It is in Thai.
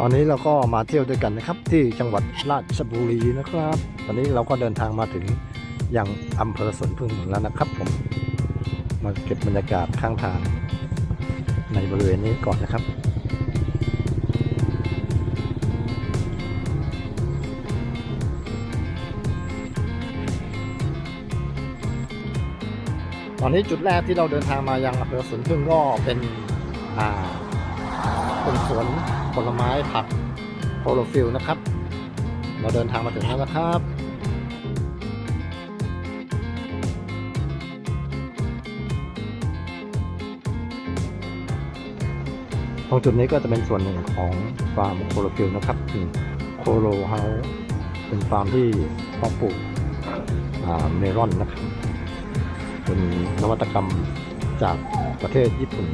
ตอนนี้เราก็มาเที่ยวด้วยกันนะครับ ที่จังหวัดราชบุรีนะครับ ตอนนี้เราก็เดินทางมาถึงยังอำเภอสวนพึ่งแล้วนะครับ ผมมาเก็บบรรยากาศข้างทางในบริเวณนี้ก่อนนะครับตอนนี้จุดแรกที่เราเดินทางมายังอำเภอสวนพึ่งก็เป็นอ่า เป็นสวนผลไม้ผักโคโรฟิลนะครับ เราเดินทางมาถึงแล้วนะครับตรงจุดนี้ก็จะเป็นส่วนหนึ่งของฟาร์มโคโรฟิลนะครับถึงโคโรเฮาเป็นฟาร์มที่เพาะปลูกเมลอนนะครับ เป็นนวัตกรรมจากประเทศญี่ปุ่น